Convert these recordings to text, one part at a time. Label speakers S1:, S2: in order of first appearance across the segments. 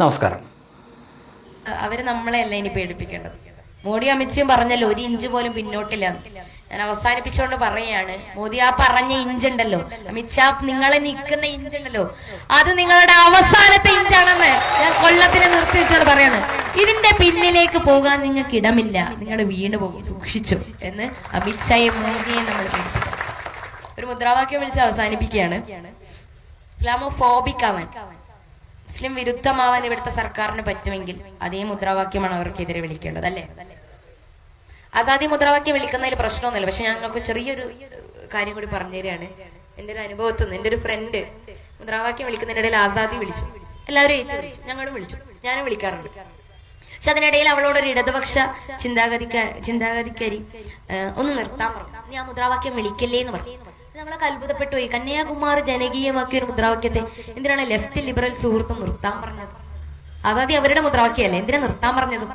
S1: നമസ്കാരം.
S2: അവർ നമ്മളെയല്ല ഇനി പേടിപ്പിക്കേണ്ടത്? മോഡി അമിത്ഷയും പറഞ്ഞല്ലോ ഒരു ഇഞ്ച് പോലും പിന്നോട്ടില്ല ഞാൻ അവസാനിപ്പിച്ചുകൊണ്ട് പറയാണ് മോദി ആ പറഞ്ഞ ഇഞ്ച് ഉണ്ടല്ലോ അമിത്ഷാ നിങ്ങളെ നിൽക്കുന്ന ഇഞ്ച് ഉണ്ടല്ലോ അത് നിങ്ങളുടെ അവസാനത്തെ ഇഞ്ചാണെന്ന് ഞാൻ കൊല്ലത്തിനെ നിർത്തി വെച്ചോണ്ട് പറയാണ്. ഇതിന്റെ പിന്നിലേക്ക് പോകാൻ നിങ്ങൾക്ക് ഇടമില്ല നിങ്ങൾ വീണ് പോകും സൂക്ഷിച്ചു എന്ന് അമിത്ഷായെ മോദിയെ നമ്മൾ ഒരു മുദ്രാവാക്യം വിളിച്ച് അവസാനിപ്പിക്കുകയാണ്. ഇസ്ലാമോഫോബിക് ആവാൻ മുസ്ലിം വിരുദ്ധമാവാൻ ഇവിടുത്തെ സർക്കാരിന് പറ്റുമെങ്കിൽ അതേ മുദ്രാവാക്യമാണ് അവർക്കെതിരെ വിളിക്കേണ്ടത് അല്ലേ? ആസാദി മുദ്രാവാക്യം വിളിക്കുന്നതിൽ പ്രശ്നമൊന്നുമില്ല. പക്ഷെ ഞങ്ങൾക്ക് ചെറിയൊരു കാര്യം കൂടി പറഞ്ഞു തരികയാണ് എന്റെ ഒരു അനുഭവത്തിൽ നിന്ന് എന്റെ ഒരു ഫ്രണ്ട് മുദ്രാവാക്യം വിളിക്കുന്നതിനിടയിൽ ആസാദി വിളിച്ചു. എല്ലാവരും ഏറ്റു വിളിച്ചു. ഞങ്ങളും വിളിച്ചു. ഞാനും വിളിക്കാറുണ്ട്. പക്ഷെ അതിനിടയിൽ അവളോട് ഒരു ഇടതുപക്ഷ ചിന്താഗതിക്ക ചിന്താഗതിക്കാരി ഒന്ന് നിർത്താൻ പറഞ്ഞു. ആ മുദ്രാവാക്യം വിളിക്കല്ലേ എന്ന് പറഞ്ഞു. നമ്മളൊക്കെ അത്ഭുതപ്പെട്ടു പോയി. കന്യാകുമാരി ജനകീയമാക്കിയ ഒരു മുദ്രാവാക്യത്തെ എന്തിനാണ് ലെഫ്റ്റ് ലിബറൽ സുഹൃത്ത് നിർത്താൻ പറഞ്ഞത്? അതാദ്യം അവരുടെ മുദ്രാവാക്യമല്ലേ? എന്തിനാ നിർത്താൻ പറഞ്ഞത്?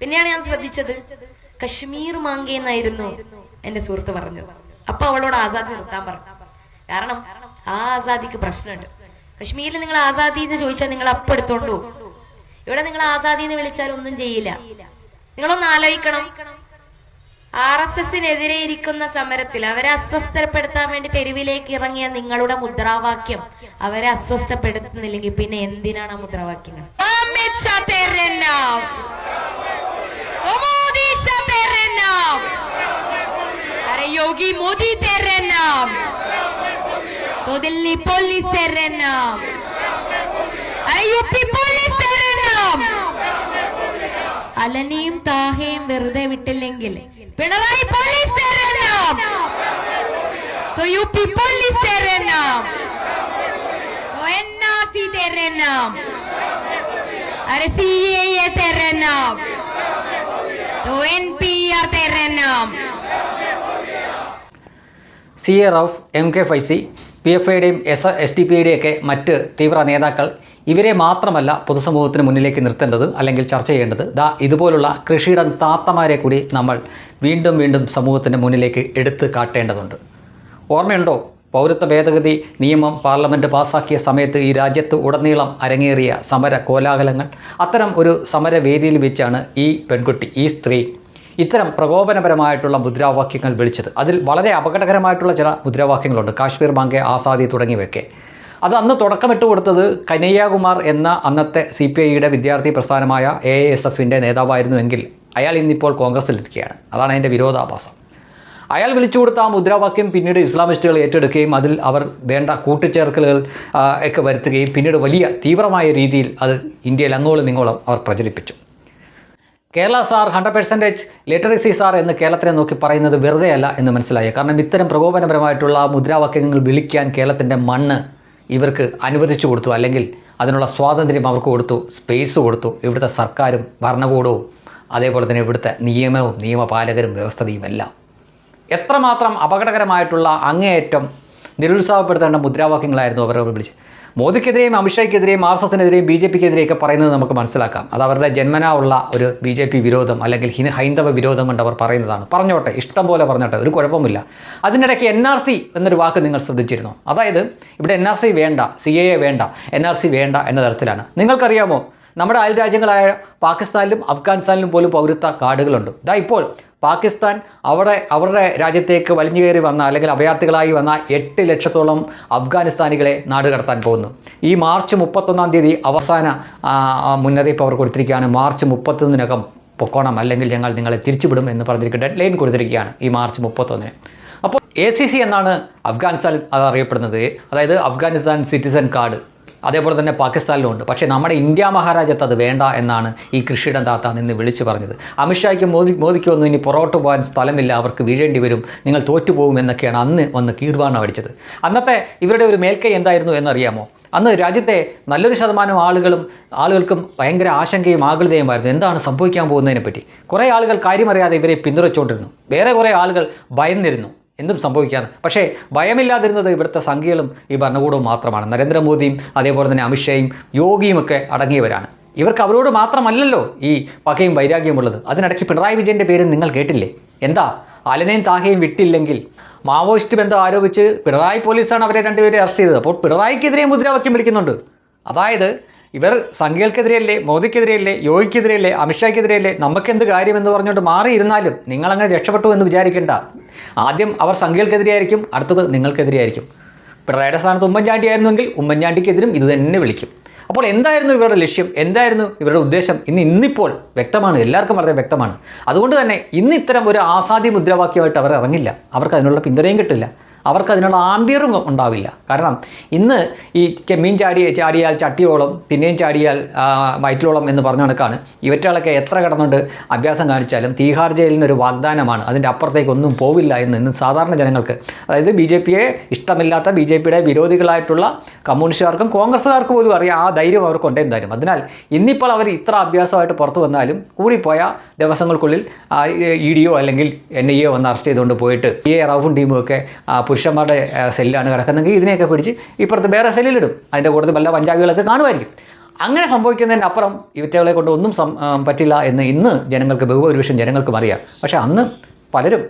S2: പിന്നെയാണ് ഞാൻ ശ്രദ്ധിച്ചത്. കശ്മീർ മാങ്കേ എന്നായിരുന്നു എന്റെ സുഹൃത്ത് പറഞ്ഞത്. അപ്പൊ അവളോട് ആസാദി നിർത്താൻ പറഞ്ഞു. കാരണം ആ ആസാദിക്ക് പ്രശ്നമുണ്ട്. കശ്മീരിൽ നിങ്ങൾ ആസാദി എന്ന് ചോദിച്ചാൽ നിങ്ങൾ അപ്പ് എടുത്തോണ്ടു ഇവിടെ നിങ്ങൾ ആസാദി എന്ന് വിളിച്ചാൽ ഒന്നും ചെയ്യില്ല. നിങ്ങളൊന്ന് ആലോചിക്കണം. ആർ എസ് എസിനെതിരെ ഇരിക്കുന്ന സമരത്തിൽ അവരെ അസ്വസ്ഥപ്പെടുത്താൻ വേണ്ടി തെരുവിലേക്ക് ഇറങ്ങിയ നിങ്ങളുടെ മുദ്രാവാക്യം അവരെ അസ്വസ്ഥപ്പെടുത്തുന്നില്ലെങ്കിൽ പിന്നെ എന്തിനാണ് ആ മുദ്രാവാക്യങ്ങൾ? യോഗി മോദി തെരനാം. പോലീസ് തെരനാം. അലനെയും താഹയും വെറുതെ വിട്ടില്ലെങ്കിൽ പിണറായി പോലീസ് तेरे नाम तो यूपी पुलिस तेरे नाम तो एनआरसी तेरे नाम अरे सीएए तेरे नाम तो एनपीआर तेरे नाम
S1: C A Rauf M K Faizi P F ഐയുടെയും S S D P ഐയുടെയും ഒക്കെ മറ്റ് തീവ്ര നേതാക്കൾ ഇവരെ മാത്രമല്ല പൊതുസമൂഹത്തിന് മുന്നിലേക്ക് നിർത്തേണ്ടത് അല്ലെങ്കിൽ ചർച്ച ചെയ്യേണ്ടത്. ദാ ഇതുപോലുള്ള കൃഷിയുടെ താത്തമാരെ കൂടി നമ്മൾ വീണ്ടും വീണ്ടും സമൂഹത്തിന്റെ മുന്നിലേക്ക് എടുത്തു കാട്ടേണ്ടതുണ്ട്. ഓർമ്മയുണ്ടോ? പൗരത്വ ഭേദഗതി നിയമം പാർലമെന്റ് പാസാക്കിയ സമയത്ത് ഈ രാജ്യത്ത് ഉടനീളം അരങ്ങേറിയ സമര കോലാഹലങ്ങൾ. അത്തരം ഒരു സമരവേദിയിൽ വെച്ചാണ് ഈ പെൺകുട്ടി ഈ സ്ത്രീ ഇത്തരം പ്രകോപനപരമായിട്ടുള്ള മുദ്രാവാക്യങ്ങൾ വിളിച്ചത്. അതിൽ വളരെ അപകടകരമായിട്ടുള്ള ചില മുദ്രാവാക്യങ്ങളുണ്ട്. കാശ്മീർ ബാങ്കെ ആസാദി തുടങ്ങിയവയൊക്കെ. അത് അന്ന് തുടക്കമിട്ട് കൊടുത്തത് കനയ്യകുമാർ എന്ന അന്നത്തെ സി പി ഐയുടെ വിദ്യാർത്ഥി പ്രസ്ഥാനമായ എ എസ് എഫിന്റെ നേതാവായിരുന്നുവെങ്കിൽ അയാൾ ഇന്നിപ്പോൾ കോൺഗ്രസ്സിലെത്തിക്കുകയാണ് അതാണ് അതിന്റെ വിരോധാഭാസം. അയാൾ വിളിച്ചു കൊടുത്ത ആ മുദ്രാവാക്യം പിന്നീട് ഇസ്ലാമിസ്റ്റുകൾ ഏറ്റെടുക്കുകയും അതിൽ അവർ വേണ്ട കൂട്ടിച്ചേർക്കലുകൾ ഒക്കെ വരുത്തുകയും പിന്നീട് വലിയ തീവ്രമായ രീതിയിൽ അത് ഇന്ത്യയിൽ അങ്ങോളം ഇങ്ങോളം അവർ പ്രചരിപ്പിച്ചു. Kerala sir hundred percentage literacy sir എന്ന് കേരളത്തിനെ നോക്കി പറയുന്നത് വെറുതെയല്ല എന്ന് മനസ്സിലായി. കാരണം ഇത്തരം പ്രകോപനപരമായിട്ടുള്ള മുദ്രാവാക്യങ്ങൾ വിളിക്കാൻ കേരളത്തിന്റെ മണ്ണ് ഇവർക്ക് അനുവദിച്ചു കൊടുത്തു അല്ലെങ്കിൽ അതിനുള്ള സ്വാതന്ത്ര്യം അവർക്ക് കൊടുത്തു സ്പേസ് കൊടുത്തു. ഇവിടുത്തെ സർക്കാരും ഭരണകൂടവും അതേപോലെ തന്നെ ഇവിടുത്തെ നിയമവും നിയമപാലകരും വ്യവസ്ഥതയും എല്ലാം. എത്രമാത്രം അപകടകരമായിട്ടുള്ള അങ്ങേയറ്റം നിരുത്സാഹപ്പെടുത്തേണ്ട മുദ്രാവാക്യങ്ങളായിരുന്നു അവർ വിളിച്ച് മോദിക്കെതിരെയും അമിത്ഷായ്ക്കെതിരെയും ആർ എസ് എസിനെതിരെയും ബി ജെ പിക്കെതിരെയൊക്കെ പറയുന്നത് നമുക്ക് മനസ്സിലാക്കാം. അത് അവരുടെ ജന്മനാ ഉള്ള ഒരു ബി ജെ പി വിരോധം അല്ലെങ്കിൽ ഹിന ഹൈന്ദവ വിരോധം കൊണ്ട് അവർ പറയുന്നതാണ്. പറഞ്ഞോട്ടെ ഇഷ്ടം പോലെ പറഞ്ഞോട്ടെ ഒരു കുഴപ്പമില്ല അതിനിടയ്ക്ക് എൻ ആർ സി എന്നൊരു വാക്ക് നിങ്ങൾ ശ്രദ്ധിച്ചിരുന്നു? അതായത് ഇവിടെ എൻ ആർ സി വേണ്ട സി എ എ വേണ്ട എൻ ആർ സി വേണ്ട എന്ന തരത്തിലാണ്. നിങ്ങൾക്കറിയാമോ നമ്മുടെ അയൽ രാജ്യങ്ങളായ പാകിസ്ഥാനിലും അഫ്ഗാനിസ്ഥാനിലും പോലും പൗരത്വ കാർഡുകളുണ്ട്. ഇതാ ഇപ്പോൾ പാകിസ്ഥാൻ അവിടെ അവരുടെ രാജ്യത്തേക്ക് വലിഞ്ഞു കയറി വന്ന അല്ലെങ്കിൽ അഭയാർത്ഥികളായി വന്ന എട്ട് ലക്ഷത്തോളം അഫ്ഗാനിസ്ഥാനികളെ നാട് കടത്താൻ പോകുന്നു. ഈ മാർച്ച് മുപ്പത്തൊന്നാം തീയതി അവസാന മുന്നറിയിപ്പ് അവർ കൊടുത്തിരിക്കുകയാണ്. മാർച്ച് മുപ്പത്തൊന്നിനകം പൊക്കോണം അല്ലെങ്കിൽ ഞങ്ങൾ നിങ്ങളെ തിരിച്ചുവിടും എന്ന് പറഞ്ഞിരിക്കുന്ന ഡെഡ് ലൈൻ കൊടുത്തിരിക്കുകയാണ് ഈ മാർച്ച് മുപ്പത്തൊന്നിന്. അപ്പോൾ എ സി സി എന്നാണ് അഫ്ഗാനിസ്ഥാൻ അത് അറിയപ്പെടുന്നത്. അതായത് അഫ്ഗാനിസ്ഥാൻ സിറ്റിസൺ കാർഡ്. അതേപോലെ തന്നെ പാകിസ്ഥാനിലും ഉണ്ട് പക്ഷേ നമ്മുടെ ഇന്ത്യ മഹാരാജ്യത്ത് അത് വേണ്ട എന്നാണ് ഈ കൃഷിയുടെ താത്ത നിന്ന് വിളിച്ചു പറഞ്ഞത്. അമിത്ഷായ്ക്ക് മോദി മോദിക്ക് ഒന്നും ഇനി പുറകോട്ട് പോകാൻ സ്ഥലമില്ല. അവർക്ക് വീഴേണ്ടി വരും. നിങ്ങൾ തോറ്റുപോകും എന്നൊക്കെയാണ് അന്ന് വന്ന് കീർവാണ അടിച്ചത്. അന്നത്തെ ഇവരുടെ ഒരു മേൽക്കൈ എന്തായിരുന്നു എന്നറിയാമോ? അന്ന് രാജ്യത്തെ നല്ലൊരു ശതമാനം ആളുകളും ആളുകൾക്കും ഭയങ്കര ആശങ്കയും ആകുലതയുമായിരുന്നു. എന്താണ് സംഭവിക്കാൻ പോകുന്നതിനെ പറ്റി കുറേ ആളുകൾ കാര്യമറിയാതെ ഇവരെ പിന്തുണച്ചുകൊണ്ടിരുന്നു വേറെ കുറേ ആളുകൾ ഭയന്നിരുന്നു. എന്തും സംഭവിക്കാണ് പക്ഷേ ഭയമില്ലാതിരുന്നത് ഇവിടുത്തെ സംഖ്യകളും ഈ ഭരണകൂടവും മാത്രമാണ്. നരേന്ദ്രമോദിയും അതേപോലെ തന്നെ അമിത്ഷായും യോഗിയുമൊക്കെ അടങ്ങിയവരാണ്. ഇവർക്ക് അവരോട് മാത്രമല്ലല്ലോ ഈ പകയും വൈരാഗ്യമുള്ളത് അതിനിടയ്ക്ക് പിണറായി വിജയന്റെ പേര് നിങ്ങൾ കേട്ടില്ലേ? എന്താ? അലനെയും താഹയും വിട്ടില്ലെങ്കിൽ മാവോയിസ്റ്റ് ബന്ധം ആരോപിച്ച് പിണറായി പോലീസാണ് അവരെ രണ്ടുപേരെ അറസ്റ്റ് ചെയ്തത്. അപ്പോൾ പിണറായിക്കെതിരെ മുദ്രാവാക്യം വിളിക്കുന്നുണ്ട്. അതായത് ഇവർ സംഘികൾക്കെതിരെയല്ലേ മോദിക്കെതിരെയല്ലേ യോഗിക്കെതിരെയല്ലേ അമിത്ഷായ്ക്കെതിരെയല്ലേ നമുക്കെന്ത് കാര്യമെന്ന് പറഞ്ഞുകൊണ്ട് മാറിയിരുന്നാലും നിങ്ങളങ്ങനെ രക്ഷപ്പെട്ടു എന്ന് വിചാരിക്കേണ്ട. ആദ്യം അവർ സംഘികൾക്കെതിരെയായിരിക്കും അടുത്തത് നിങ്ങൾക്കെതിരെയായിരിക്കും. പിണറായിയുടെ സ്ഥാനത്ത് ഉമ്മൻചാണ്ടി ആയിരുന്നെങ്കിൽ ഉമ്മൻചാണ്ടിക്കെതിരും ഇത് തന്നെ വിളിക്കും. അപ്പോൾ എന്തായിരുന്നു ഇവരുടെ ലക്ഷ്യം? എന്തായിരുന്നു ഇവരുടെ ഉദ്ദേശം? ഇന്ന് ഇന്നിപ്പോൾ വ്യക്തമാണ് എല്ലാവർക്കും വളരെ വ്യക്തമാണ്. അതുകൊണ്ട് തന്നെ ഇന്ന് ഇത്തരം ഒരു ആസാദി മുദ്രാവാക്യമായിട്ട് അവർ ഇറങ്ങില്ല. അവർക്ക് അതിനുള്ള പിന്തുണയും കിട്ടില്ല. അവർക്ക് അതിനുള്ള ആംബിയറും ഉണ്ടാവില്ല. കാരണം ഇന്ന് ഈ ചെമ്മീൻ ചാടി ചാടിയാൽ ചട്ടിയോളം പിന്നെയും ചാടിയാൽ വയറ്റിലോളം എന്ന് പറഞ്ഞ കണക്കാണ്. ഇവറ്റകളൊക്കെ എത്ര കിടന്നുകൊണ്ട് അഭ്യാസം കാണിച്ചാലും തീഹാർ ജയിലിനൊരു വാഗ്ദാനമാണ്. അതിന്റെ അപ്പുറത്തേക്ക് ഒന്നും പോവില്ല എന്ന് ഇന്ന് സാധാരണ ജനങ്ങൾക്ക്. അതായത് ബി ജെ പിയെ ഇഷ്ടമില്ലാത്ത ബി ജെ പിയുടെ വിരോധികളായിട്ടുള്ള കമ്മ്യൂണിസ്റ്റുകാർക്കും കോൺഗ്രസ്സുകാർക്ക് പോലും അറിയാം ആ ധൈര്യം അവർക്ക് ഉണ്ടെന്ന് അതിനാൽ ഇന്നിപ്പോൾ അവർ ഇത്ര അഭ്യാസമായിട്ട് പുറത്തു വന്നാലും കൂടിപ്പോയ ദിവസങ്ങൾക്കുള്ളിൽ ഇ ഡിയോ അല്ലെങ്കിൽ എൻ ഐ എ വന്ന് അറസ്റ്റ് ചെയ്തുകൊണ്ട് പോയിട്ട് ഈ റൌഫും ടീമും ഒക്കെ ആ, പുരുഷന്മാരുടെ സെല്ലാണ് കിടക്കുന്നതെങ്കിൽ ഇതിനെയൊക്കെ പിടിച്ച് ഇപ്പുറത്ത് വേറെ സെല്ലിലിടും. അതിന്റെ കൂടുതൽ വല്ല പഞ്ചാബികളൊക്കെ കാണുമായിരിക്കും. അങ്ങനെ സംഭവിക്കുന്നതിന് അപ്പുറം ഇവറ്റകളെ കൊണ്ട് ഒന്നും പറ്റില്ല എന്ന് ഇന്ന് ജനങ്ങൾക്ക് ബഹുഭൂരിപക്ഷം ജനങ്ങൾക്കും അറിയാം. പക്ഷേ അന്ന് പലരും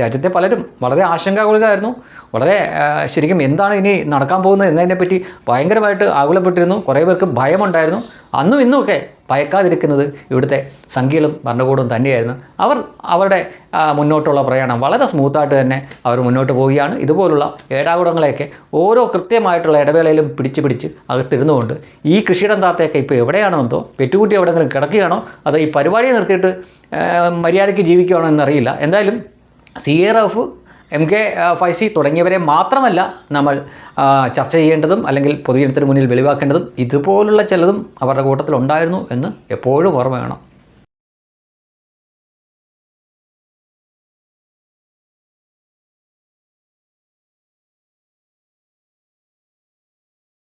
S1: രാജ്യത്തെ പലരും വളരെ ആശങ്കാകുലരായിരുന്നു. വളരെ ശരിക്കും എന്താണ് ഇനി നടക്കാൻ പോകുന്നത് എന്നതിനെപ്പറ്റി ഭയങ്കരമായിട്ട് ആകുലപ്പെട്ടിരുന്നു കുറേ പേർക്ക് ഭയമുണ്ടായിരുന്നു. അന്നും ഇന്നുമൊക്കെ ഭയക്കാതിരിക്കുന്നത് ഇവിടുത്തെ സംഖ്യകളും ഭരണകൂടവും തന്നെയായിരുന്നു. അവർ അവരുടെ മുന്നോട്ടുള്ള പ്രയാണം വളരെ സ്മൂത്തായിട്ട് തന്നെ അവർ മുന്നോട്ട് പോവുകയാണ്. ഇതുപോലുള്ള ഏടാകുടങ്ങളെയൊക്കെ ഓരോ കൃത്യമായിട്ടുള്ള ഇടവേളയിലും പിടിച്ച് പിടിച്ച് അകത്തിരുന്നുകൊണ്ട് ഈ കൃഷിയിടം താത്തയൊക്കെ ഇപ്പോൾ എവിടെയാണോ എന്തോ പെറ്റുകുട്ടി എവിടെയെങ്കിലും കിടക്കുകയാണോ അതോ ഈ പരിപാടിയെ നിർത്തിയിട്ട് മര്യാദയ്ക്ക് ജീവിക്കുകയാണോ എന്നറിയില്ല. എന്തായാലും C A M K Faizy തുടങ്ങിയവരെ മാത്രമല്ല നമ്മൾ ചർച്ച ചെയ്യേണ്ടതും അല്ലെങ്കിൽ പൊതുജനത്തിന് മുന്നിൽ വെളിവാക്കേണ്ടതും ഇതുപോലുള്ള ചിലതും അവരുടെ കൂട്ടത്തിൽ ഉണ്ടായിരുന്നു എന്ന് എപ്പോഴും ഓർമ്മ വേണം.